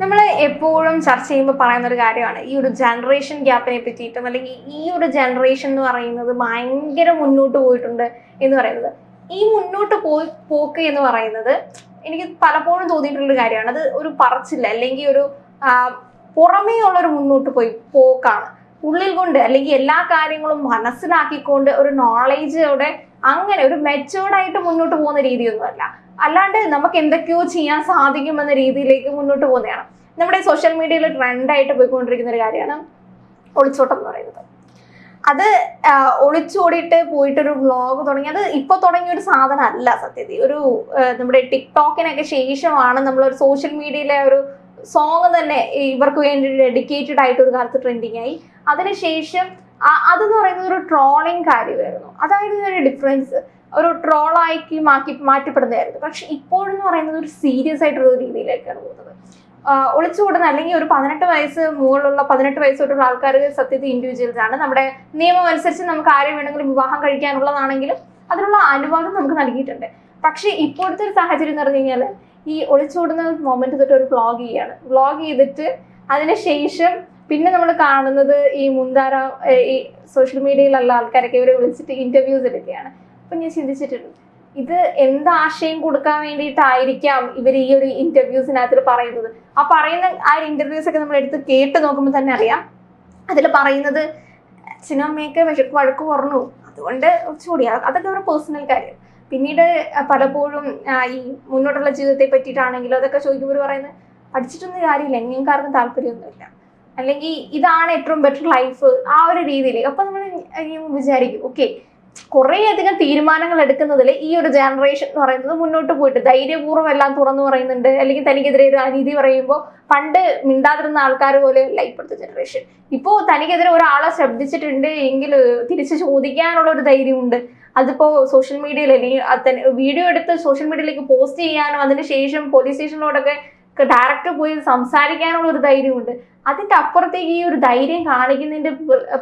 നമ്മൾ എപ്പോഴും ചർച്ച ചെയ്യുമ്പോൾ പറയുന്ന ഒരു കാര്യമാണ്. ഈ ഒരു ജനറേഷൻ ഗ്യാപ്പിനെ പറ്റിയിട്ടും അല്ലെങ്കിൽ ഈ ഒരു ജനറേഷൻ എന്ന് പറയുന്നത് ഭയങ്കര മുന്നോട്ട് പോയിട്ടുണ്ട് എന്ന് പറയുന്നത്. ഈ മുന്നോട്ട് പോയി പോക്ക് എന്ന് പറയുന്നത് എനിക്ക് പലപ്പോഴും തോന്നിയിട്ടുള്ളൊരു കാര്യമാണ്. അത് ഒരു പറച്ചില്ല അല്ലെങ്കിൽ ഒരു പുറമേ ഉള്ളൊരു മുന്നോട്ട് പോയി പോക്കാണ്. ഉള്ളിൽ കൊണ്ട് അല്ലെങ്കിൽ എല്ലാ കാര്യങ്ങളും മനസ്സിലാക്കിക്കൊണ്ട് ഒരു നോളേജോടെ അങ്ങനെ ഒരു മെച്ചോർഡായിട്ട് മുന്നോട്ട് പോകുന്ന രീതിയൊന്നുമല്ല. അല്ലാണ്ട് നമുക്ക് എന്തൊക്കെയോ ചെയ്യാൻ സാധിക്കുമെന്ന രീതിയിലേക്ക് മുന്നോട്ട് പോകുന്നതാണ്. നമ്മുടെ സോഷ്യൽ മീഡിയയിൽ ട്രെൻഡായിട്ട് പോയിക്കൊണ്ടിരിക്കുന്ന ഒരു കാര്യമാണ് ഒളിച്ചോട്ടം എന്ന് പറയുന്നത്. അത് ഒളിച്ചോടിയിട്ട് പോയിട്ടൊരു വ്ളോഗ് തുടങ്ങി അത് ഇപ്പൊ തുടങ്ങിയ ഒരു സാധനം അല്ല സത്യത്തിൽ. ഒരു നമ്മുടെ ടിക്ടോക്കിനൊക്കെ ശേഷമാണ് നമ്മളൊരു സോഷ്യൽ മീഡിയയിലെ ഒരു സോങ് തന്നെ ഇവർക്ക് വേണ്ടി ഡെഡിക്കേറ്റഡ് ആയിട്ട് ഒരു കാലത്ത് ട്രെൻഡിങ് ആയി. അതിനുശേഷം അതെന്ന് പറയുന്നത് ഒരു ട്രോളിങ് കാര്യമായിരുന്നു. അതായിരുന്നു ഒരു ഡിഫറൻസ് ഒരു ട്രോളാക്കി മാറ്റി മാറ്റപ്പെടുന്നതായിരുന്നു. പക്ഷെ ഇപ്പോഴെന്ന് പറയുന്നത് ഒരു സീരിയസ് ആയിട്ടുള്ള ഒരു രീതിയിലേക്കാണ് പോകുന്നത്. ഒളിച്ചുകൂടുന്ന അല്ലെങ്കിൽ ഒരു പതിനെട്ട് വയസ്സ് മുകളിലുള്ള പതിനെട്ട് വയസ്സ് തൊട്ടുള്ള ആൾക്കാർ സത്യത്തിൽ ഇൻഡിവിജ്വൽസ് ആണ്. നമ്മുടെ നിയമം അനുസരിച്ച് നമുക്ക് ആരെ വേണമെങ്കിലും വിവാഹം കഴിക്കാനുള്ളതാണെങ്കിലും അതിനുള്ള അനുവാദം നമുക്ക് നൽകിയിട്ടുണ്ട്. പക്ഷേ ഇപ്പോഴത്തെ ഒരു സാഹചര്യം എന്ന് പറഞ്ഞു കഴിഞ്ഞാൽ ഈ ഒളിച്ചോടുന്ന മൊമെന്റ് തൊട്ട് ഒരു വ്ളോഗ് ചെയ്യാണ്. വ്ളോഗ് ചെയ്തിട്ട് അതിനുശേഷം പിന്നെ നമ്മൾ കാണുന്നത് ഈ മുന്താര ഈ സോഷ്യൽ മീഡിയയിലുള്ള ആൾക്കാരൊക്കെ ഇവരെ വിളിച്ചിട്ട് ഇന്റർവ്യൂസ് എടുക്കുകയാണ്. അപ്പൊ ഞാൻ ചിന്തിച്ചിട്ടുണ്ട് ഇത് എന്ത് ആശയം കൊടുക്കാൻ വേണ്ടിയിട്ടായിരിക്കാം ഇവർ ഈ ഒരു ഇന്റർവ്യൂസിനകത്ത് പറയുന്നത്? ആ പറയുന്ന ആ ഒരു ഇന്റർവ്യൂസ് ഒക്കെ നമ്മൾ എടുത്ത് കേട്ട് നോക്കുമ്പോൾ തന്നെ അറിയാം. അതിൽ പറയുന്നത് അച്ഛനമ്മയൊക്കെ വിശക്ക് വഴക്ക് കുറഞ്ഞു അതുകൊണ്ട് ചൂടിയാ അതൊക്കെ ഒരു പേഴ്സണൽ കാര്യം. പിന്നീട് പലപ്പോഴും ഈ മുന്നോട്ടുള്ള ജീവിതത്തെ പറ്റിയിട്ടാണെങ്കിലും അതൊക്കെ ചോദിക്കുമ്പോൾ പറയുന്നത് പഠിച്ചിട്ടൊന്നും കാര്യമില്ല. എങ്ങനെയും ആർക്കും താല്പര്യമൊന്നുമില്ല. അല്ലെങ്കിൽ ഇതാണ് ഏറ്റവും ബെറ്റർ ലൈഫ് ആ ഒരു രീതിയിൽ അപ്പൊ നമ്മൾ വിചാരിക്കും ഓക്കെ കുറേ അധികം തീരുമാനങ്ങൾ എടുക്കുന്നതിൽ ഈ ഒരു ജനറേഷൻ എന്ന് പറയുന്നത് മുന്നോട്ട് പോയിട്ട് ധൈര്യപൂർവം എല്ലാം തുറന്നു പറയുന്നുണ്ട്. അല്ലെങ്കിൽ തനിക്കെതിരെ ഒരു അനീതി പറയുമ്പോൾ പണ്ട് മിണ്ടാതിരുന്ന ആൾക്കാർ പോലെയല്ല ഇപ്പോഴത്തെ ജനറേഷൻ ഇപ്പോൾ തനിക്കെതിരെ ഒരാളെ ശബ്ദിച്ചിട്ടുണ്ട് എങ്കിൽ തിരിച്ച് ചോദിക്കാനുള്ള ഒരു ധൈര്യമുണ്ട്. അതിപ്പോ സോഷ്യൽ മീഡിയയിൽ അല്ലെങ്കിൽ വീഡിയോ എടുത്ത് സോഷ്യൽ മീഡിയയിലേക്ക് പോസ്റ്റ് ചെയ്യാനും അതിനുശേഷം പോലീസ് സ്റ്റേഷനിലോടൊക്കെ ഡയറക്റ്റ് പോയി സംസാരിക്കാനുള്ള ഒരു ധൈര്യമുണ്ട്. അതിന്റെ അപ്പുറത്തേക്ക് ഈ ഒരു ധൈര്യം കാണിക്കുന്നതിന്റെ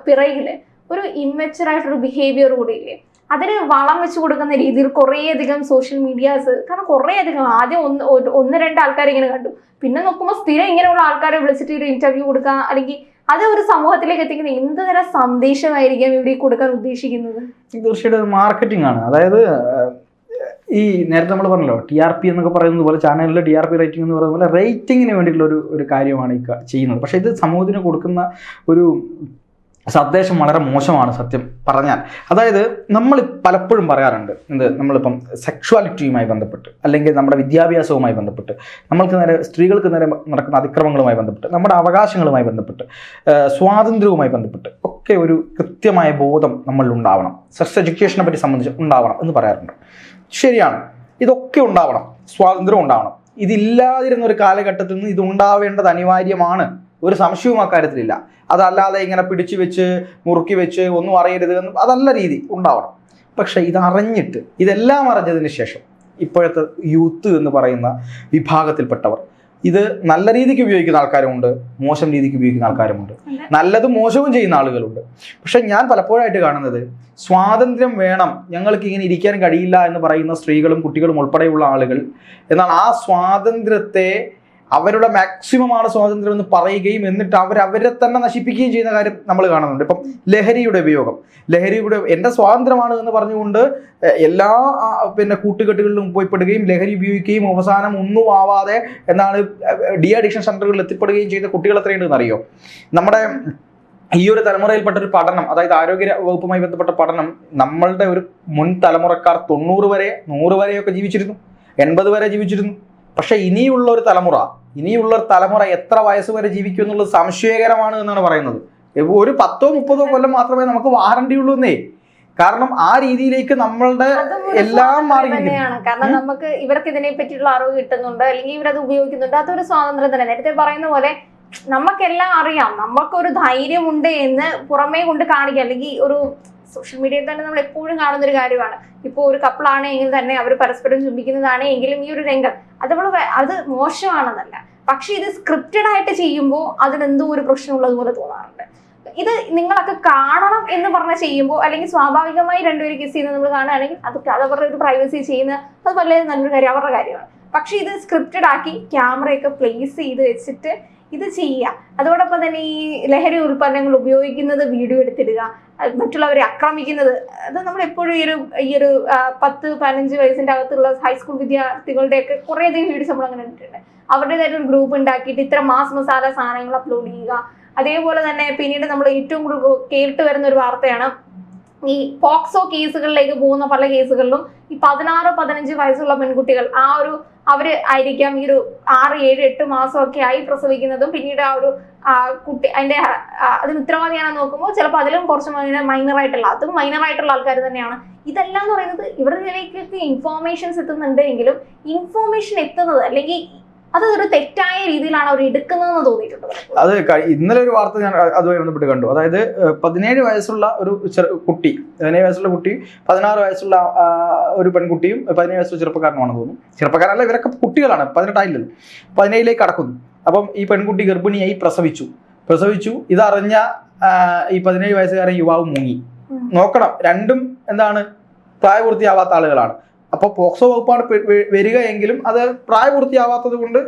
പിറകിൽ ഒരു ഇമ്മച്ചുവർ ആയിട്ടൊരു ബിഹേവിയർ കൂടി ഇല്ലേ അതിന് വളം വെച്ച് കൊടുക്കുന്ന രീതിയിൽ കുറേയധികം സോഷ്യൽ മീഡിയാസ് കാരണം കുറേയധികം ആദ്യം ഒന്ന് ഒന്ന് രണ്ട് ആൾക്കാർ ഇങ്ങനെ കണ്ടു. പിന്നെ നോക്കുമ്പോൾ സ്ഥിരം ഇങ്ങനെയുള്ള ആൾക്കാരെ വിളിച്ചിട്ട് ഒരു ഇന്റർവ്യൂ കൊടുക്കുക അല്ലെങ്കിൽ അത് ഒരു സമൂഹത്തിലേക്ക് എത്തിക്കുന്ന എന്ത് തരം സന്ദേശമായിരിക്കും ഇവിടെ കൊടുക്കാൻ ഉദ്ദേശിക്കുന്നത്? തീർച്ചയായിട്ടും മാർക്കറ്റിംഗ് ആണ്. അതായത് ഈ നേരത്തെ നമ്മൾ പറഞ്ഞല്ലോ ടി ആർ പി എന്നൊക്കെ പറയുന്നത് പോലെ ചാനലിലെ ടി ആർ പി റേറ്റിംഗ് എന്ന് പറയുന്നത് പോലെ റേറ്റിങ്ങിന് വേണ്ടിയിട്ടുള്ള ഒരു ഒരു കാര്യമാണ് ഈ ചെയ്യുന്നത്. പക്ഷേ ഇത് സമൂഹത്തിന് കൊടുക്കുന്ന ഒരു സന്ദേശം വളരെ മോശമാണ് സത്യം പറഞ്ഞാൽ. അതായത് നമ്മൾ പലപ്പോഴും പറയാറുണ്ട് എന്ത് നമ്മളിപ്പം സെക്ഷുവാലിറ്റിയുമായി ബന്ധപ്പെട്ട് അല്ലെങ്കിൽ നമ്മുടെ വിദ്യാഭ്യാസവുമായി ബന്ധപ്പെട്ട് നമ്മൾക്ക് നേരെ സ്ത്രീകൾക്ക് നേരെ നടക്കുന്ന അതിക്രമങ്ങളുമായി ബന്ധപ്പെട്ട് നമ്മുടെ അവകാശങ്ങളുമായി ബന്ധപ്പെട്ട് സ്വാതന്ത്ര്യവുമായി ബന്ധപ്പെട്ട് ഒക്കെ ഒരു കൃത്യമായ ബോധം നമ്മളിൽ ഉണ്ടാവണം. സെക്സ് എഡ്യൂക്കേഷനെ പറ്റി സംബന്ധിച്ച് ഉണ്ടാവണം എന്ന് പറയാറുണ്ട്. ശരിയാണ്. ഇതൊക്കെ ഉണ്ടാവണം. സ്വാതന്ത്ര്യം ഉണ്ടാവണം. ഇതില്ലാതിരുന്ന ഒരു കാലഘട്ടത്തിൽ നിന്ന് ഇതുണ്ടാവേണ്ടത് അനിവാര്യമാണ്. ഒരു സംശയവും അക്കാര്യത്തിലില്ല അതല്ലാതെ ഇങ്ങനെ പിടിച്ചു വെച്ച് മുറുക്കി വെച്ച് ഒന്നും അറിയരുത് എന്ന് അതല്ല രീതി ഉണ്ടാവണം. പക്ഷെ ഇതറിഞ്ഞിട്ട് ഇതെല്ലാം അറിഞ്ഞതിന് ശേഷം ഇപ്പോഴത്തെ യൂത്ത് എന്ന് പറയുന്ന വിഭാഗത്തിൽപ്പെട്ടവർ ഇത് നല്ല രീതിക്ക് ഉപയോഗിക്കുന്ന ആൾക്കാരുമുണ്ട് മോശം രീതിക്ക് ഉപയോഗിക്കുന്ന ആൾക്കാരുമുണ്ട്. നല്ലതും മോശവും ചെയ്യുന്ന ആളുകളുണ്ട്. പക്ഷെ ഞാൻ പലപ്പോഴായിട്ട് കാണുന്നത് സ്വാതന്ത്ര്യം വേണം ഞങ്ങൾക്ക് ഇങ്ങനെ ഇരിക്കാൻ കഴിയില്ല എന്ന് പറയുന്ന സ്ത്രീകളും കുട്ടികളും ഉൾപ്പെടെയുള്ള ആളുകൾ എന്നാൽ ആ സ്വാതന്ത്ര്യത്തെ അവരുടെ മാക്സിമമാണ് സ്വാതന്ത്ര്യം എന്ന് പറയുകയും എന്നിട്ട് അവർ അവരെ തന്നെ നശിപ്പിക്കുകയും ചെയ്യുന്ന കാര്യം നമ്മൾ കാണുന്നുണ്ട്. ഇപ്പം ലഹരിയുടെ ഉപയോഗം. ലഹരിയുടെ എന്റെ സ്വാതന്ത്ര്യമാണ് എന്ന് പറഞ്ഞുകൊണ്ട് എല്ലാ പിന്നെ കൂട്ടുകെട്ടുകളിലും പോയിപ്പെടുകയും ലഹരി ഉപയോഗിക്കുകയും അവസാനം ഒന്നും ആവാതെ എന്നാണ് ഡി അഡിക്ഷൻ സെന്ററുകളിൽ എത്തിപ്പെടുകയും ചെയ്യുന്ന കുട്ടികൾ എത്രയുണ്ടെന്ന് അറിയോ നമ്മുടെ ഈ ഒരു തലമുറയിൽപ്പെട്ട ഒരു പഠനം അതായത് ആരോഗ്യ വകുപ്പുമായി ബന്ധപ്പെട്ട പഠനം നമ്മളുടെ ഒരു മുൻ തലമുറക്കാർ തൊണ്ണൂറ് വരെ നൂറ് വരെയൊക്കെ ജീവിച്ചിരുന്നു. എൺപത് വരെ ജീവിച്ചിരുന്നു. പക്ഷേ ഇനിയുള്ള ഒരു തലമുറ ഇനിയുള്ള തലമുറ എത്ര വയസ്സ് വരെ ജീവിക്കും എന്നുള്ളത് സംശയകരമാണ് എന്നാണ് പറയുന്നത്. ഒരു പത്തോ മുപ്പതോ കൊല്ലം മാത്രമേ നമുക്ക് വാറണ്ടി ഉള്ളൂ എന്നേ. കാരണം ആ രീതിയിലേക്ക് നമ്മളുടെ എല്ലാം മാറി തന്നെയാണ്. കാരണം നമുക്ക് ഇവർക്ക് ഇതിനെ പറ്റിയുള്ള അറിവ് കിട്ടുന്നുണ്ട് അല്ലെങ്കിൽ ഇവരത് ഉപയോഗിക്കുന്നുണ്ട്. അതൊരു സ്വാതന്ത്ര്യം തന്നെ. നേരത്തെ പറയുന്ന പോലെ നമുക്കെല്ലാം അറിയാം. നമുക്കൊരു ധൈര്യമുണ്ട് എന്ന് പുറമേ കൊണ്ട് കാണിക്കുക അല്ലെങ്കിൽ ഒരു സോഷ്യൽ മീഡിയയിൽ തന്നെ നമ്മൾ എപ്പോഴും കാണുന്ന ഒരു കാര്യമാണ്. ഇപ്പോൾ ഒരു കപ്പിളാണെങ്കിൽ തന്നെ അവർ പരസ്പരം ചുംബിക്കുന്നതാണ് എങ്കിലും ഈ ഒരു രംഗം. അത് നമ്മൾ അത് മോശമാണെന്നല്ല. പക്ഷെ ഇത് സ്ക്രിപ്റ്റഡ് ആയിട്ട് ചെയ്യുമ്പോൾ അതിനെന്തോ ഒരു പ്രശ്നമുള്ളതുപോലെ തോന്നാറുണ്ട്. ഇത് നിങ്ങളൊക്കെ കാണണം എന്ന് പറഞ്ഞ് ചെയ്യുമ്പോൾ അല്ലെങ്കിൽ സ്വാഭാവികമായി രണ്ടുപേരും കിസ് ചെയ്യുന്നത് നമ്മൾ കാണുകയാണെങ്കിൽ അത് അത് അവരുടെ ഒരു പ്രൈവസി ചെയ്യുന്ന അത് വളരെ നല്ലൊരു കാര്യം അവരുടെ കാര്യമാണ്. പക്ഷെ ഇത് സ്ക്രിപ്റ്റഡ് ആക്കി ക്യാമറയൊക്കെ പ്ലേസ് ചെയ്ത് വെച്ചിട്ട് ഇത് ചെയ്യുക. അതോടൊപ്പം തന്നെ ഈ ലഹരി ഉൽപ്പന്നങ്ങൾ ഉപയോഗിക്കുന്നത് വീഡിയോ എടുത്തിടുക മറ്റുള്ളവരെ ആക്രമിക്കുന്നത് അത് നമ്മൾ എപ്പോഴും ഈ ഒരു ഈ ഒരു പത്ത് പതിനഞ്ച് വയസ്സിന്റെ അകത്തുള്ള ഹൈസ്കൂൾ വിദ്യാർത്ഥികളുടെയൊക്കെ കുറേയധികം വീഡിയോസ് നമ്മൾ അങ്ങനെ കണ്ടിട്ടുണ്ട് അവരുടേതായിട്ട് ഒരു ഗ്രൂപ്പ് ഉണ്ടാക്കിയിട്ട് ഇത്ര മാസ് മസാല സാധനങ്ങൾ അപ്ലോഡ് ചെയ്യുക. അതേപോലെ തന്നെ പിന്നീട് നമ്മൾ ഏറ്റവും കൂടുതൽ കേട്ട് വരുന്ന ഒരു വാർത്തയാണ് ഈ പോക്സോ കേസുകളിലേക്ക് പോകുന്ന പല കേസുകളിലും ഈ പതിനാറ് പതിനഞ്ച് വയസ്സുള്ള പെൺകുട്ടികൾ ആ ഒരു അവർ ആയിരിക്കാം ഈ ഒരു ആറ് ഏഴ് എട്ട് മാസമൊക്കെ ആയി പ്രസവിക്കുന്നതും പിന്നീട് ആ ഒരു കുട്ടി അതിന്റെ അതിന് ഉത്തരവാദിയാണെന്ന് നോക്കുമ്പോൾ ചിലപ്പോൾ അതിലും കുറച്ച് മൈനർ ആയിട്ടുള്ള അതും മൈനർ ആയിട്ടുള്ള ആൾക്കാർ തന്നെയാണ്. ഇതെല്ലാം എന്ന് പറയുന്നത് ഇവരിലേക്ക് ഇൻഫോർമേഷൻസ് എത്തുന്നുണ്ട് എങ്കിലും ഇൻഫോർമേഷൻ എത്തുന്നത് അല്ലെങ്കിൽ അത് ഒരു തെറ്റായ രീതിയിലാണ് അവർ എടുക്കുന്നതെന്ന് തോന്നിയിട്ടുണ്ട് അത് ഇന്നലെ ഒരു വാർത്ത ഞാൻ അതുമായി ബന്ധപ്പെട്ട് കണ്ടു. അതായത് പതിനേഴ് വയസ്സുള്ള ഒരു കുട്ടി പതിനേഴ് വയസ്സുള്ള കുട്ടി പതിനാറ് വയസ്സുള്ള ഒരു പെൺകുട്ടിയും പതിനേഴ് വയസ്സുള്ള ചെറുപ്പക്കാരനുമാണെന്ന് തോന്നുന്നു. ചെറുപ്പക്കാരല്ല ഇവരൊക്കെ കുട്ടികളാണ്. പതിനെട്ടായില്ലല്ലോ പതിനേഴിലേക്ക് കടക്കുന്നു. അപ്പം ഈ പെൺകുട്ടി ഗർഭിണിയായി പ്രസവിച്ചു. പ്രസവിച്ചു. ഇതറിഞ്ഞ ഈ പതിനേഴ് വയസ്സുകാരൻ യുവാവ് മുങ്ങി. നോക്കണം. രണ്ടും എന്താണ് പ്രായപൂർത്തിയാവാത്ത ആളുകളാണ്. അപ്പോൾ പോക്സോ വകുപ്പാണ് വരിക എങ്കിലും അത് പ്രായപൂർത്തിയാവാത്തത് കൊണ്ട്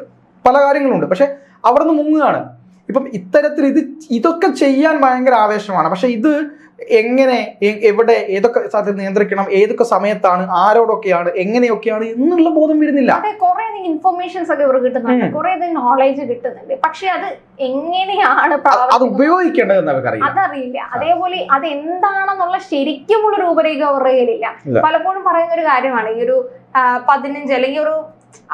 പല കാര്യങ്ങളുണ്ട്. പക്ഷെ അവിടെ നിന്ന് മുങ്ങുകയാണ്. ഇപ്പം ഇത്തരത്തിൽ ഇത് ഇതൊക്കെ ചെയ്യാൻ ഭയങ്കര ആവേശമാണ്. പക്ഷെ ഇത് എങ്ങനെ എവിടെ ഏതൊക്കെ സ്ഥലത്ത് നിയന്ത്രിക്കണം ഏതൊക്കെ സമയത്താണ് ആരോടൊക്കെയാണ് എങ്ങനെയൊക്കെയാണ് എന്നുള്ള ബോധം വരുന്നില്ല. കുറെ ഇൻഫർമേഷൻസ് ഒക്കെ ഇവർ കിട്ടുന്നുണ്ട്. കുറെ നോളേജ് കിട്ടുന്നുണ്ട്. പക്ഷെ അത് എങ്ങനെയാണ് അത് ഉപയോഗിക്കേണ്ടത് അതറിയില്ല. അതേപോലെ അത് എന്താണെന്നുള്ള ശരിക്കുമുള്ള രൂപരേഖ അവരുടെ കയ്യിലില്ല. പലപ്പോഴും പറയുന്ന ഒരു കാര്യമാണ്. ഈ ഒരു പതിനഞ്ച് അല്ലെങ്കിൽ ഒരു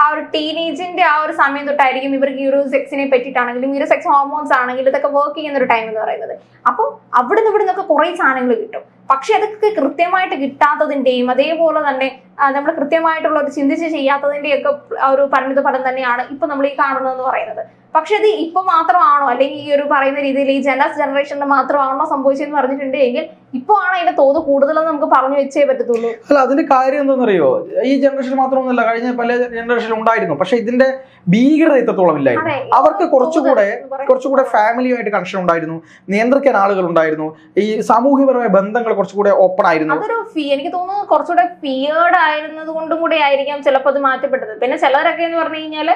ആ ഒരു ടീനേജിന്റെ ആ ഒരു സമയം തൊട്ടായിരിക്കും ഇവർക്ക് ഒരു സെക്സിനെ പറ്റിയിട്ടാണെങ്കിലും ഈ സെക്സ് ഹോർമോൺസ് ആണെങ്കിലും ഇതൊക്കെ വർക്ക് ചെയ്യുന്ന ഒരു ടൈം എന്ന് പറയുന്നത്. അപ്പോൾ അവിടുന്ന് ഇവിടുന്നൊക്കെ കുറെ സാധനങ്ങൾ കിട്ടും. പക്ഷെ അതൊക്കെ കൃത്യമായിട്ട് കിട്ടാത്തതിന്റെയും അതേപോലെ തന്നെ നമ്മൾ കൃത്യമായിട്ടുള്ള ഒരു ചിന്തിച്ച് ചെയ്യാത്തതിന്റെയൊക്കെ ആ ഒരു പരിണിത ഫലം തന്നെയാണ് ഇപ്പൊ നമ്മൾ ഈ കാണുന്നതെന്ന് പറയുന്നത്. പക്ഷെ ഇത് ഇപ്പൊ മാത്രമാണോ? അല്ലെങ്കിൽ ഈ ഒരു പറയുന്ന രീതിയിൽ ഈ ജനസ് ജനറേഷനിൽ മാത്രമാണോ സംഭവിച്ചതെന്ന് പറഞ്ഞിട്ടുണ്ടെങ്കിൽ ഇപ്പൊ ആണ് അതിന്റെ തോത് കൂടുതലെന്ന് നമുക്ക് പറഞ്ഞു വെച്ചേ പറ്റത്തുള്ളൂ. അല്ല അതിന്റെ കാര്യം എന്താണെന്നറിയോ? ഈ ജനറേഷൻ മാത്രമൊന്നുമല്ല കഴിഞ്ഞ പല ജനറേഷൻ ഉണ്ടായിരുന്നു. പക്ഷെ ഇതിന്റെ ഭീകരത ഇത്രത്തോളം ഇല്ലായിരുന്നു. അവർക്ക് കുറച്ചുകൂടെ കുറച്ചുകൂടെ ഫാമിലിയുമായിട്ട് കണക്ഷൻ ഉണ്ടായിരുന്നു. നിയന്ത്രിക്കാൻ ആളുകൾ ഉണ്ടായിരുന്നു. ഈ സാമൂഹികപരമായ ബന്ധങ്ങൾ കുറച്ചുകൂടെ ഓപ്പൺ ആയിരുന്നു. അതൊരു എനിക്ക് തോന്നുന്നു കുറച്ചുകൂടെ ഫിയേർഡ് ആയിരുന്നത് കൊണ്ടും കൂടെ ആയിരിക്കാം ചിലപ്പോൾ അത് മാറ്റപ്പെട്ടത്. പിന്നെ ചിലരൊക്കെ എന്ന് പറഞ്ഞു കഴിഞ്ഞാൽ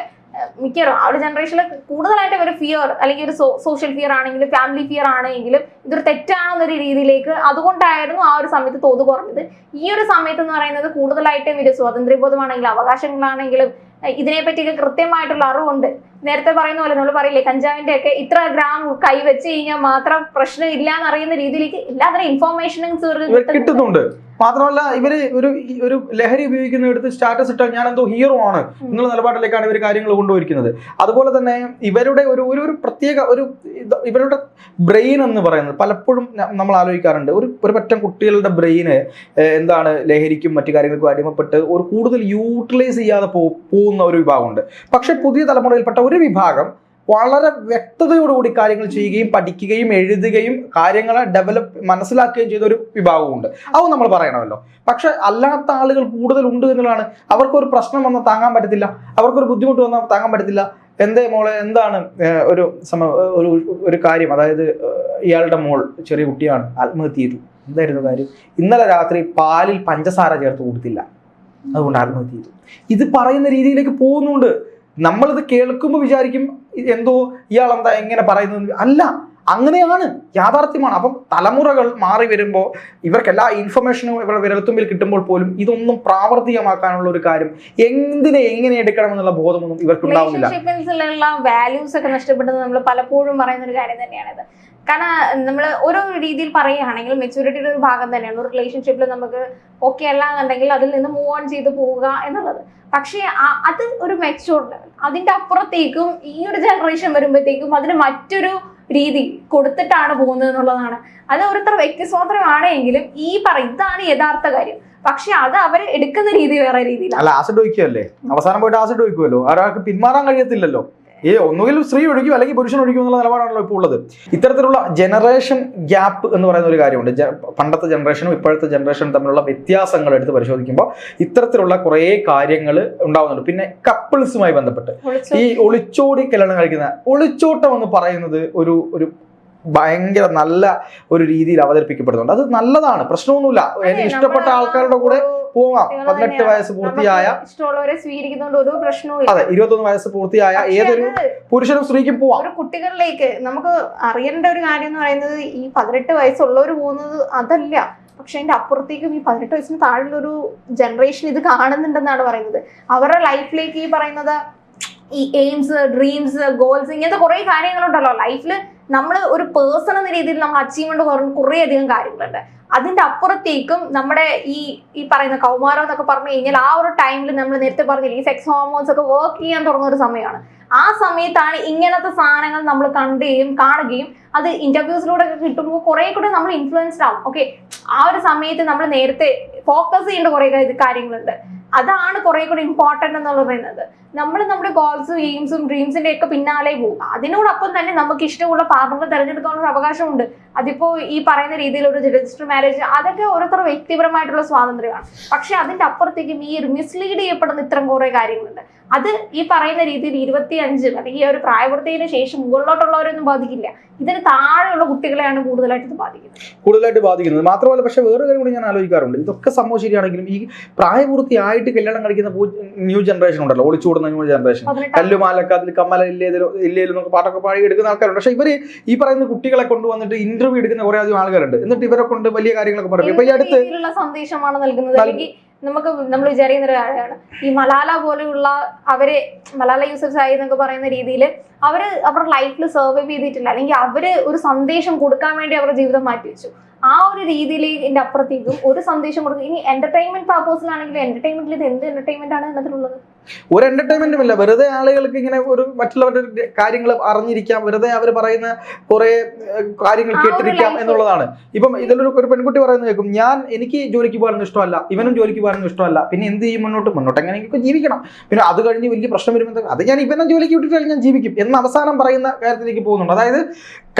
മിക്കവാറും ആ ഒരു ജനറേഷനിൽ കൂടുതലായിട്ട് ഒരു ഫിയർ അല്ലെങ്കിൽ ഒരു സോഷ്യൽ ഫിയർ ആണെങ്കിലും ഫാമിലി ഫിയർ ആണെങ്കിലും ഇതൊരു തെറ്റാണെന്നൊരു രീതിയിലേക്ക് അതുകൊണ്ടായിരുന്നു ആ ഒരു സമയത്ത് തോത് കുറഞ്ഞത്. ഈ ഒരു സമയത്ത് എന്ന് പറയുന്നത് കൂടുതലായിട്ടും ഇത് സ്വാതന്ത്ര്യബോധമാണെങ്കിലും അവകാശങ്ങളാണെങ്കിലും ഇതിനെ ഇതിനെപ്പറ്റിയൊക്കെ കൃത്യമായിട്ടുള്ള അറിവുണ്ട്. നേരത്തെ പറയുന്ന പോലെ നമ്മൾ പറയില്ലേ കഞ്ചാവിന്റെ ഒക്കെ ഇത്ര ഗ്രാം കൈവച്ച് കഴിഞ്ഞാൽ മാത്രം പ്രശ്നം ഇല്ല എന്നറിയുന്ന രീതിയിലേക്ക് എല്ലാത്തരം ഇൻഫോർമേഷനും കിട്ടുന്നുണ്ട്. മാത്രമല്ല ഇവർ ഒരു ഒരു ലഹരി ഉപയോഗിക്കുന്ന എടുത്ത് സ്റ്റാറ്റസ് ഇട്ടാൽ ഞാൻ എന്തോ ഹീറോ ആണ് നിങ്ങൾ നിലപാടിലേക്കാണ് ഇവർ കാര്യങ്ങൾ കൊണ്ടുപോയിരിക്കുന്നത് അതുപോലെ തന്നെ ഇവരുടെ ഒരു ഒരു ഒരു പ്രത്യേക ഒരു ഇവരുടെ ബ്രെയിൻ എന്ന് പറയുന്നത് പലപ്പോഴും നമ്മൾ ആലോചിക്കാറുണ്ട്. ഒരു ഒരു പറ്റം കുട്ടികളുടെ ബ്രെയിന് എന്താണ് ലഹരിക്കും മറ്റു കാര്യങ്ങൾക്കും അടിമപ്പെട്ട് ഒരു കൂടുതൽ യൂട്ടിലൈസ് ചെയ്യാതെ പോകുന്ന ഒരു വിഭാഗമുണ്ട്. പക്ഷെ പുതിയ തലമുറയിൽപ്പെട്ട ഒരു വിഭാഗം വളരെ വ്യക്തതയോടുകൂടി കാര്യങ്ങൾ ചെയ്യുകയും പഠിക്കുകയും എഴുതുകയും കാര്യങ്ങളെ ഡെവലപ്പ് മനസ്സിലാക്കുകയും ചെയ്ത ഒരു വിഭാഗമുണ്ട് അത് നമ്മൾ പറയണമല്ലോ. പക്ഷെ അല്ലാത്ത ആളുകൾ കൂടുതൽ ഉണ്ട് എന്നുള്ളതാണ്. അവർക്കൊരു പ്രശ്നം വന്നാൽ താങ്ങാൻ പറ്റത്തില്ല. അവർക്കൊരു ബുദ്ധിമുട്ട് വന്നാൽ താങ്ങാൻ പറ്റത്തില്ല. എന്തേ മോളെ എന്താണ് ഒരു സമ ഒരു ഒരു കാര്യം? അതായത് ഇയാളുടെ മോൾ ചെറിയ കുട്ടിയാണ് ആത്മഹത്യ ചെയ്തു. എന്തായിരുന്നു കാര്യം? ഇന്നലെ രാത്രി പാലിൽ പഞ്ചസാര ചേർത്ത് കൊടുത്തില്ല. അതുകൊണ്ട് ആത്മഹത്യ ചെയ്തു. ഇത് പറയുന്ന രീതിയിലേക്ക് പോകുന്നുണ്ട്. നമ്മളിത് കേൾക്കുമ്പോൾ വിചാരിക്കും എന്തോ ഇയാൾ എന്താ എങ്ങനെ പറയുന്നത് അല്ല അങ്ങനെയാണ് യാഥാർത്ഥ്യമാണ്. അപ്പം തലമുറകൾ മാറി വരുമ്പോൾ ഇവർക്ക് എല്ലാ ഇൻഫർമേഷനും ഇവരുടെ വിരൽത്തുമ്പിൽ കിട്ടുമ്പോൾ പോലും ഇതൊന്നും പ്രാവർത്തികമാക്കാനുള്ള ഒരു കാര്യം എന്തിനെ എങ്ങനെ എടുക്കണം എന്നുള്ള ബോധമൊന്നും ഇവർക്ക് ഉണ്ടാവുന്നില്ല വാല്യൂസ് ഒക്കെ നഷ്ടപ്പെട്ടത് നമ്മൾ പലപ്പോഴും പറയുന്ന ഒരു കാര്യം തന്നെയാണിത് കാരണം നമ്മൾ ഓരോ രീതിയിൽ പറയുകയാണെങ്കിൽ മെച്യൂരിറ്റിയുടെ ഒരു ഭാഗം തന്നെയാണ്. ഒരു റിലേഷൻഷിപ്പിൽ നമുക്ക് ഓക്കെ അല്ല എന്നുണ്ടെങ്കിൽ അതിൽ നിന്ന് മൂവ് ഓൺ ചെയ്ത് പോവുക എന്നുള്ളത്. പക്ഷേ അത് ഒരു മെച്ചൂർ അതിന്റെ അപ്പുറത്തേക്കും ഈ ഒരു ജനറേഷൻ വരുമ്പോഴത്തേക്കും അതിന് മറ്റൊരു രീതി കൊടുത്തിട്ടാണ് പോകുന്നത് എന്നുള്ളതാണ്. അത് ഓരോരുത്തർ വ്യക്തി സ്വാതന്ത്ര്യമാണ് എങ്കിലും ഈ പറ ഇതാണ് യഥാർത്ഥ കാര്യം. പക്ഷെ അത് അവർ എടുക്കുന്ന രീതി വേറെ രീതിയിലാണ്. അല്ല ആസിഡ് ഒഴിക്കുകയല്ലേ? അവസാനം പോയിട്ട് ആസിഡ് ഒഴിക്കുമല്ലോ ഒരാൾക്ക് പിന്മാറാൻ കഴിയത്തില്ലല്ലോ. ഏ ഒന്നുകിൽ സ്ത്രീ ഒഴിക്കും അല്ലെങ്കിൽ പുരുഷൻ ഒഴിക്കും എന്നുള്ള നിലപാടാണല്ലോ ഇപ്പോൾ ഉള്ളത്. ഇത്തരത്തിലുള്ള ജനറേഷൻ ഗ്യാപ്പ് എന്ന് പറയുന്ന ഒരു കാര്യമുണ്ട്. പണ്ടത്തെ ജനറേഷനും ഇപ്പോഴത്തെ ജനറേഷനും തമ്മിലുള്ള വ്യത്യാസങ്ങൾ എടുത്ത് പരിശോധിക്കുമ്പോൾ ഇത്തരത്തിലുള്ള കുറേ കാര്യങ്ങൾ ഉണ്ടാവുന്നുണ്ട്. പിന്നെ കപ്പിൾസുമായി ബന്ധപ്പെട്ട്. ഈ ഒളിച്ചോടി കല്യാണം കഴിക്കുന്ന ഒളിച്ചോട്ടം എന്ന് പറയുന്നത് ഒരു ഒരു ഭയങ്കര നല്ല ഒരു രീതിയിൽ അവതരിപ്പിക്കപ്പെടുന്നുണ്ട്. അത് നല്ലതാണ്. പ്രശ്നമൊന്നുമില്ല. എനിക്ക് ഇഷ്ടപ്പെട്ട ആൾക്കാരുടെ കൂടെ പോവാം. പതിനെട്ട് വയസ്സ് പൂർത്തിയായ അതെ ഇരുപത്തൊന്ന് വയസ്സ് പൂർത്തിയായ ഏതൊരു പുരുഷനും സ്ത്രീക്കും പോവാം. കുട്ടികളിലേക്ക് നമുക്ക് അറിയേണ്ട ഒരു കാര്യം എന്ന് പറയുന്നത് ഈ പതിനെട്ട് വയസ്സുള്ളവർ പോകുന്നത് അതല്ല. പക്ഷെ അതിന്റെ അപ്പുറത്തേക്കും ഈ പതിനെട്ട് വയസ്സിന് താഴെയുള്ള ഒരു ജനറേഷൻ ഇത് കാണുന്നുണ്ടെന്നാണ് പറയുന്നത്. അവരുടെ ലൈഫിലേക്ക് ഈ പറയുന്നത് ഈ എയിംസ് ഡ്രീംസ് ഗോൾസ് ഇങ്ങനത്തെ കുറെ കാര്യങ്ങളുണ്ടല്ലോ. ലൈഫിൽ നമ്മൾ ഒരു പേഴ്സൺ എന്ന രീതിയിൽ നമ്മൾ അച്ചീവ്മെന്റ് കുറേ അധികം കാര്യങ്ങളുണ്ട്. അതിന്റെ അപ്പുറത്തേക്കും നമ്മുടെ ഈ ഈ പറയുന്ന കൗമാരം എന്നൊക്കെ പറഞ്ഞു കഴിഞ്ഞാൽ ആ ഒരു ടൈമിൽ നമ്മൾ നേരത്തെ പറഞ്ഞില്ലേ ഈ സെക്സ് ഹോർമോൺസ് ഒക്കെ വർക്ക് ചെയ്യാൻ തുടങ്ങുന്ന ഒരു സമയമാണ്. ആ സമയത്താണ് ഇങ്ങനത്തെ സാധനങ്ങൾ നമ്മൾ കണ്ടുകയും കാണുകയും അത് ഇന്റർവ്യൂസിലൂടെ ഒക്കെ കിട്ടുമ്പോൾ കുറെ കൂടെ നമ്മൾ ഇൻഫ്ലുവൻസ്ഡ് ആവും. ഓക്കെ ആ ഒരു സമയത്ത് നമ്മൾ നേരത്തെ ഫോക്കസ് ചെയ്യേണ്ട കുറെ കാര്യങ്ങളുണ്ട്. അതാണ് കുറെ കൂടി ഇമ്പോർട്ടന്റ് എന്ന് പറയുന്നത്. നമ്മൾ നമ്മുടെ ഗോൾസും എയിംസും ഡ്രീംസിന്റെ ഒക്കെ പിന്നാലെ പോകും. അതിനോടൊപ്പം തന്നെ നമുക്ക് ഇഷ്ടമുള്ള പാർട്ണർ തിരഞ്ഞെടുക്കാനുള്ള അവകാശമുണ്ട്. അതിപ്പോ ഈ പറയുന്ന രീതിയിൽ ഒരു രജിസ്റ്റർ മാരേജ് അതൊക്കെ ഓരോരുത്തർ വ്യക്തിപരമായിട്ടുള്ള സ്വാതന്ത്ര്യമാണ്. പക്ഷെ അതിന്റെ അപ്പുറത്തേക്കും ഈ മിസ്ലീഡ് ചെയ്യപ്പെടുന്ന ഇത്തരം കുറെ കാര്യങ്ങളുണ്ട്. അത് ഈ പറയുന്ന രീതിയിൽ ഇരുപത്തി അഞ്ച് അല്ലെങ്കിൽ ഈ ഒരു പ്രായപൂർത്തിന് ശേഷം മുകളിലോട്ടുള്ളവരൊന്നും ബാധിക്കില്ല. ഇതിന് താഴെയുള്ള കുട്ടികളെയാണ് കൂടുതലായിട്ട് ഇത് ബാധിക്കുന്നത്. കൂടുതലായിട്ട് ബാധിക്കുന്നത്. മാത്രമല്ല പക്ഷെ വേറെ കാര്യം കൂടി ഞാൻ ആലോചിക്കാറുണ്ട്. ഇതൊക്കെ സംഭവം ശരിയാണെങ്കിലും ഈ പ്രായപൂർത്തിയായിട്ട് കല്യാണം കഴിക്കുന്ന ന്യൂ ജനറേഷൻ ഉണ്ടല്ലോ ഒളിച്ചോടുന്ന ന്യൂ ജനറേഷൻ. കല്ലുമാലക്കാതിൽ കമ്മല ഇല്ലേതിലോ ഇല്ലേലും എന്നൊക്കെ പാട്ടൊക്കെ പാടി എടുക്കുന്ന ആൾക്കാരുണ്ട്. പക്ഷെ ഇവർ ഈ പറയുന്ന കുട്ടികളെ കൊണ്ടുവന്നിട്ട് ഇന്റർവ്യൂ എടുക്കുന്ന കുറേ അധികം ആൾക്കാരുണ്ട്. എന്നിട്ട് ഇവരെ കൊണ്ട് വലിയ കാര്യങ്ങളൊക്കെ പറയും. ഇപ്പൊ ഈ അടുത്ത് സന്ദേശമാണ് നൽകുന്നത്? നമുക്ക് നമ്മൾ വിചാരിക്കുന്ന ഒരു കാര്യമാണ്. ഈ മലാല പോലെയുള്ള അവരെ മലാല യൂസഫ് ആയി എന്നൊക്കെ പറയുന്ന രീതിയിൽ അവർ അവരുടെ ലൈഫിൽ സർവൈവ് ചെയ്തിട്ടില്ല. അല്ലെങ്കിൽ അവർ ഒരു സന്ദേശം കൊടുക്കാൻ വേണ്ടി അവരുടെ ജീവിതം മാറ്റി വെച്ചു ആ ഒരു രീതിയിൽ ഇതിന്റെ അപ്പുറത്തേക്കും ഒരു സന്ദേശം കൊടുക്കും. ഇനി എന്റർടൈൻമെന്റ് പർപ്പസിലാണെങ്കിലും എന്റർടൈൻമെന്റിൽ ഇത് എന്ത് എന്റർടൈൻമെന്റ് ആണ് ഇതിനകത്തുള്ളത് ഒരു എന്റർടൈൻമെന്റും ഇല്ല. വെറുതെ ആളുകൾക്ക് ഇങ്ങനെ ഒരു മറ്റുള്ളവരുടെ കാര്യങ്ങൾ അറിഞ്ഞിരിക്കാം. വെറുതെ അവർ പറയുന്ന കുറെ കാര്യങ്ങൾ കേട്ടിരിക്കാം എന്നുള്ളതാണ്. ഇപ്പം ഇതിലൊരു ഒരു പെൺകുട്ടി പറയുന്നത് കേൾക്കും ഞാൻ എനിക്ക് ജോലിക്ക് പോകാനൊന്നും ഇഷ്ടമല്ല. ഇവനും ജോലിക്ക് പോകാനൊന്നും ഇഷ്ടമല്ല. പിന്നെ എന്ത് ചെയ്യും മുന്നോട്ട്? മുന്നോട്ട് എങ്ങനെയൊക്കെ ജീവിക്കണം. പിന്നെ അത് കഴിഞ്ഞ് വലിയ പ്രശ്നം വരുമ്പോൾ അത് ഞാൻ ഇവനെ ജോലിക്ക് വിട്ടിട്ടാലും ഞാൻ ജീവിക്കും. എന്ന് അവസാനം പറയുന്ന കാര്യത്തിലേക്ക് പോകുന്നുണ്ട്. അതായത്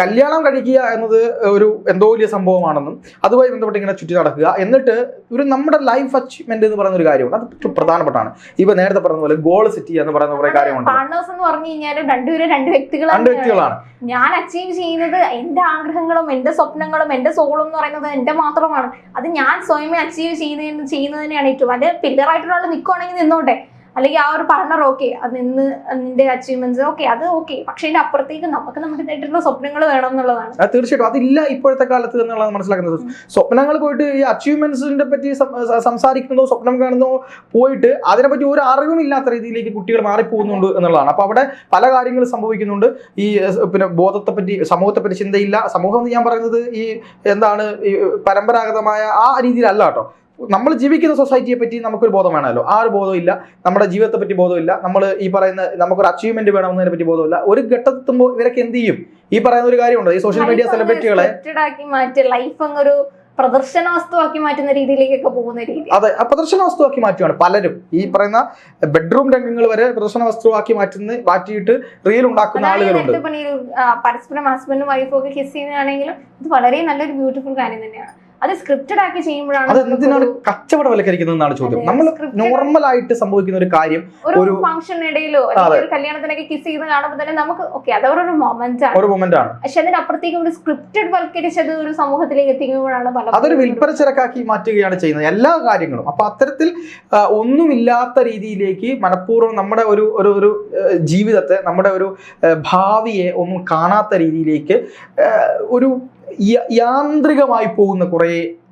കല്യാണം കഴിക്കുക എന്നത് ഒരു എന്തോ വലിയ സംഭവമാണെന്നും അതുമായി ബന്ധപ്പെട്ട് ഇങ്ങനെ ചുറ്റി നടക്കുക. എന്നിട്ട് ഒരു നമ്മുടെ ലൈഫ് അച്ചീവ്മെന്റ് എന്ന് പറയുന്ന ഒരു കാര്യമുണ്ട്. അത് പ്രധാനപ്പെട്ടാണ്. ഇപ്പൊ നേരത്തെ പറഞ്ഞ പോലെ ഗോൾ സെറ്റ് ചെയ്യുക എന്ന് പറയുന്ന കുറെ കാര്യമുണ്ട്. പാർട്ട്നേഴ്സ് എന്ന് പറഞ്ഞു കഴിഞ്ഞാൽ രണ്ടുപേരും രണ്ട് വ്യക്തികളാണ്. രണ്ട് വ്യക്തികളാണ്. ഞാൻ അച്ചീവ് ചെയ്യുന്നത് എന്റെ ആഗ്രഹങ്ങളും എന്റെ സ്വപ്നങ്ങളും എന്റെ സോളും എന്ന് പറയുന്നത് എന്റെ മാത്രമാണ്. അത് ഞാൻ സ്വയമേ അച്ചീവ് ചെയ്യുന്നതിന് ചെയ്യുന്നതിനെയാണ് ഏറ്റവും അത് പില്ലറായിട്ടുള്ള നിൽക്കുവാണെങ്കിൽ നിന്നോട്ടെ. അല്ലെങ്കിൽ ആ ഒരു പാർട്ണർ ഓക്കെ അത് നിന്ന് നിന്റെ അച്ചീവ്മെന്റ്സ് ഓക്കെ അത് ഓക്കെ പക്ഷെ അതിന്റെ അപ്പുറത്തേക്ക് നമുക്ക് നമ്മുടേതായിട്ടുള്ള സ്വപ്നങ്ങൾ വേണം എന്നുള്ളതാണ്. തീർച്ചയായിട്ടും. അതില്ല ഇപ്പോഴത്തെ കാലത്ത് എന്നുള്ളത് മനസ്സിലാക്കുന്നത്. സ്വപ്നങ്ങൾ പോയിട്ട് ഈ അച്ചീവ്മെന്റ്സിനെ പറ്റി സംസാരിക്കുന്നതോ സ്വപ്നം കാണുന്നതോ പോയിട്ട് അതിനെപ്പറ്റി ഒരു അറിവും ഇല്ലാത്ത രീതിയിലേക്ക് കുട്ടികൾ മാറിപ്പോകുന്നുണ്ട് എന്നുള്ളതാണ്. അപ്പൊ അവിടെ പല കാര്യങ്ങളും സംഭവിക്കുന്നുണ്ട്. ഈ പിന്നെ ബോധത്തെ പറ്റി സമൂഹത്തെ പറ്റി ചിന്തയില്ല. സമൂഹം എന്ന് ഞാൻ പറയുന്നത് ഈ എന്താണ് ഈ പരമ്പരാഗതമായ ആ രീതിയിലല്ല കേട്ടോ. നമ്മൾ ജീവിക്കുന്ന സൊസൈറ്റിയെ പറ്റി നമുക്കൊരു ബോധം വേണമല്ലോ. ആ ഒരു ബോധമില്ല. നമ്മുടെ ജീവിതത്തെ പറ്റി ബോധമില്ല. നമ്മൾ ഈ പറയുന്ന നമുക്കൊരു അച്ചീവ്മെന്റ് വേണമെന്നതിനെ പറ്റി ബോധമില്ല. ഒരു ഘട്ടത്തെത്തുമ്പോൾ ഇവരൊക്കെ എന്ത് ചെയ്യും? ഈ പറയുന്ന ഒരു കാര്യമുണ്ട്? ഈ സോഷ്യൽ മീഡിയ സെലിബ്രിറ്റികളെ ലൈഫ് അങ്ങൊരു പ്രദർശന വസ്തുവാക്കി മാറ്റുന്ന രീതിയിലേക്കൊക്കെ പോകുന്ന രീതി അതെ ആ പ്രദർശന വസ്തുവാക്കി മാറ്റുകയാണ് പലരും. ഈ പറയുന്ന ബെഡ്റൂം രംഗങ്ങൾ വരെ പ്രദർശന വസ്തുവാക്കി മാറ്റുന്ന മാറ്റിയിട്ട് റീൽ ഉണ്ടാക്കുന്ന ആളുകളുണ്ട്. പരസ്പരം ഹസ്ബൻഡും വൈഫും ഒക്കെ കിസ് ചെയ്യുന്നതാണെങ്കിലും ഇത് വളരെ നല്ലൊരു ബ്യൂട്ടിഫുൾ കാര്യം തന്നെയാണ്. അത് സ്ക്രിപ്റ്റഡ് ആക്കി ചെയ്യുമ്പോഴാണ് അത് നമുക്കൊരു- എന്തിനാണ് കച്ചവട വലക്കരിക്കുന്നതെന്നാണ് ചോദ്യം. നമ്മൾ നോർമൽ ആയിട്ട് സംഭവിക്കുന്ന ഒരു കാര്യം ഒരു ഫംഗ്ഷനിടയിലോ ഫംഗ്ഷൻ ഇടയിലോ അല്ലെങ്കിൽ ഒരു കല്യാണത്തിനൊക്കെ കിസ് ചെയ്ത് കാണുമ്പോൾ തന്നെ നമുക്ക് ഓക്കെ അതവരൊരു മൊമെന്റ് ആണ്. ഒരു മൊമെന്റ് ആണ്. പക്ഷെ അതിനപ്പുറത്തേക്ക് ഒരു സ്ക്രിപ്റ്റഡ് വൽക്കരിച്ചത് ഒരു സമൂഹത്തിലേക്ക് എത്തിക്കുമ്പോഴാണ് പല അതൊരു വിൽപ്പന ചരക്കാക്കി മാറ്റുകയാണ് ചെയ്യുന്നത് എല്ലാ കാര്യങ്ങളും. അപ്പൊ അത്തരത്തിൽ ഒന്നുമില്ലാത്ത രീതിയിലേക്ക് മനഃപൂർവം നമ്മുടെ ഒരു ഒരു ഒരു ജീവിതത്തെ നമ്മുടെ ഒരു ഭാവിയെ ഒന്നും കാണാത്ത രീതിയിലേക്ക് ഒരു യാന്ത്രികമായി പോകുന്ന കുറേ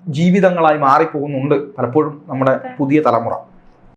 ജീവിതങ്ങളായി മാറിപ്പോകുന്നുണ്ട് പലപ്പോഴും നമ്മുടെ പുതിയ തലമുറ.